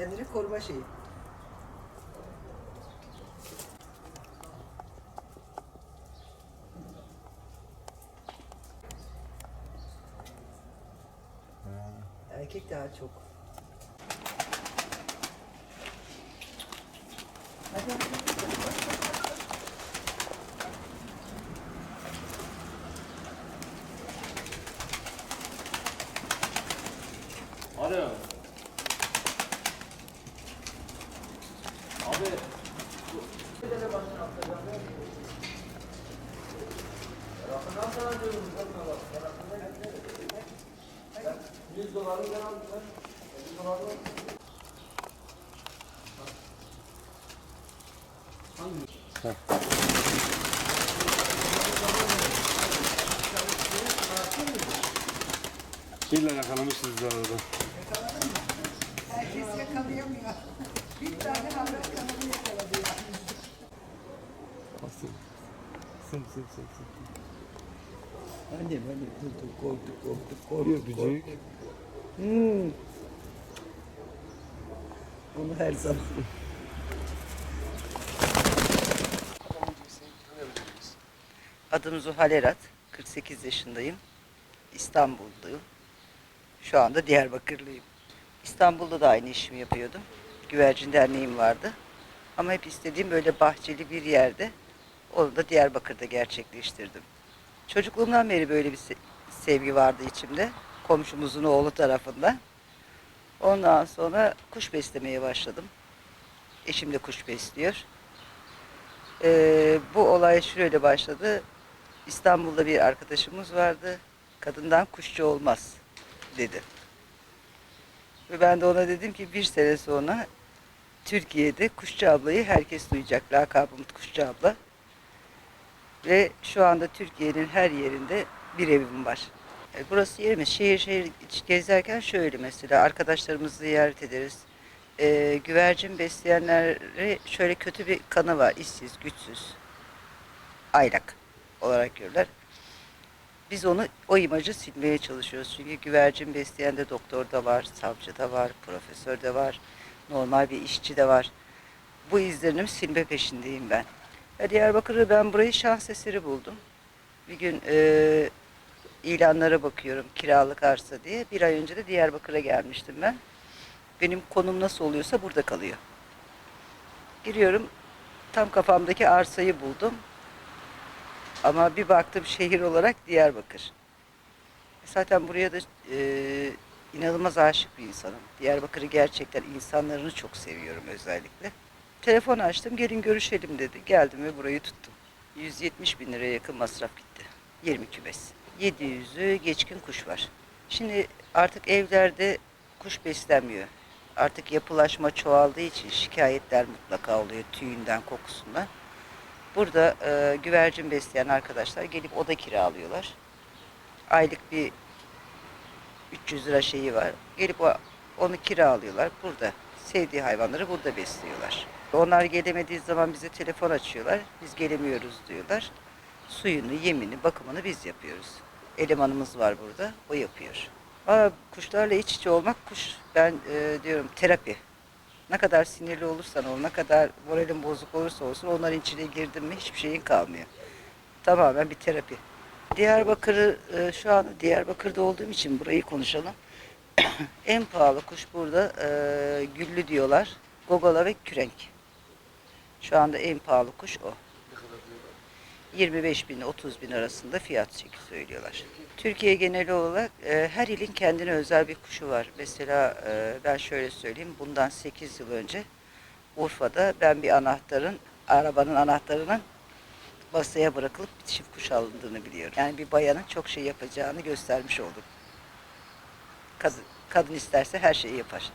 Kendini koruma şeyi. Erkek daha çok. Alo. Abi. Şeyle yakalamışız biz orada. Herkes yakalayamıyor. Bir tane havra kanalı yakaladı ya. Sım sım sım sım. Annem annem korktu korktu korktu korktu. Öpücük. Hmm. Onu her zaman. Adım Zuhal Erat. 48 yaşındayım. İstanbulluyum. Şu anda Diyarbakırlıyım. İstanbul'da da aynı işimi yapıyordum. Güvercin derneğim vardı. Ama hep istediğim böyle bahçeli bir yerde. Onu da Diyarbakır'da gerçekleştirdim. Çocukluğumdan beri böyle bir se- sevgi vardı içimde. Komşumuzun oğlu tarafından. Ondan sonra kuş beslemeye başladım. Eşim de kuş besliyor. Ee, bu olay şöyle başladı. İstanbul'da bir arkadaşımız vardı. Kadından kuşçu olmaz dedi. Ve ben de ona dedim ki bir sene sonra Türkiye'de Kuşçu ablayı herkes duyacak. Lakabım Kuşçu abla. Ve şu anda Türkiye'nin her yerinde bir evim var. E, Burası yerimiz. Şehir şehir gezerken şöyle mesela arkadaşlarımızı ziyaret ederiz. E, güvercin besleyenleri şöyle kötü bir kanı var. işsiz, güçsüz, aylak olarak görürler. Biz onu o imajı silmeye çalışıyoruz. Çünkü güvercin besleyen de doktor da var, savcı da var, profesör de var, normal bir işçi de var. Bu izlerini silme peşindeyim ben. Ya Diyarbakır'ı ben burayı şans eseri buldum. Bir gün e, ilanlara bakıyorum kiralık arsa diye. Bir ay önce de Diyarbakır'a gelmiştim ben. Benim konum nasıl oluyorsa burada kalıyor. Giriyorum tam kafamdaki arsayı buldum. Ama bir baktım şehir olarak Diyarbakır. Zaten buraya da e, inanılmaz aşık bir insanım. Diyarbakır'ı gerçekten insanlarını çok seviyorum özellikle. Telefon açtım gelin görüşelim dedi. Geldim ve burayı tuttum. 170 bin liraya yakın masraf gitti. 20 kümes. 700'ü geçkin kuş var. Şimdi artık evlerde kuş beslenmiyor. Artık yapılaşma çoğaldığı için şikayetler mutlaka oluyor tüyünden, kokusundan. Burada e, güvercin besleyen arkadaşlar gelip oda kiralıyorlar. Aylık bir 300 lira şeyi var. Gelip o, onu kiralıyorlar. Burada sevdiği hayvanları burada besliyorlar. Onlar gelemediği zaman bize telefon açıyorlar. Biz gelemiyoruz diyorlar. Suyunu, yemini, bakımını biz yapıyoruz. Elemanımız var burada. O yapıyor. Aa, kuşlarla iç içe olmak kuş ben e, diyorum terapi. Ne kadar sinirli olursan ol, ne kadar moralin bozuk olursa olsun onların içine girdin mi hiçbir şeyin kalmıyor. Tamamen bir terapi. Diyarbakır'ı e, şu an Diyarbakır'da olduğum için burayı konuşalım. en pahalı kuş burada e, güllü diyorlar. Gogola ve kürenk. Şu anda en pahalı kuş o. 25 bin ile 30 bin arasında fiyat çeki söylüyorlar. Türkiye geneli olarak e, her ilin kendine özel bir kuşu var. Mesela e, ben şöyle söyleyeyim. Bundan 8 yıl önce Urfa'da ben bir anahtarın, arabanın anahtarının masaya bırakılıp çift kuş alındığını biliyorum. Yani bir bayanın çok şey yapacağını göstermiş oldum. Kadın, kadın isterse her şeyi yapar.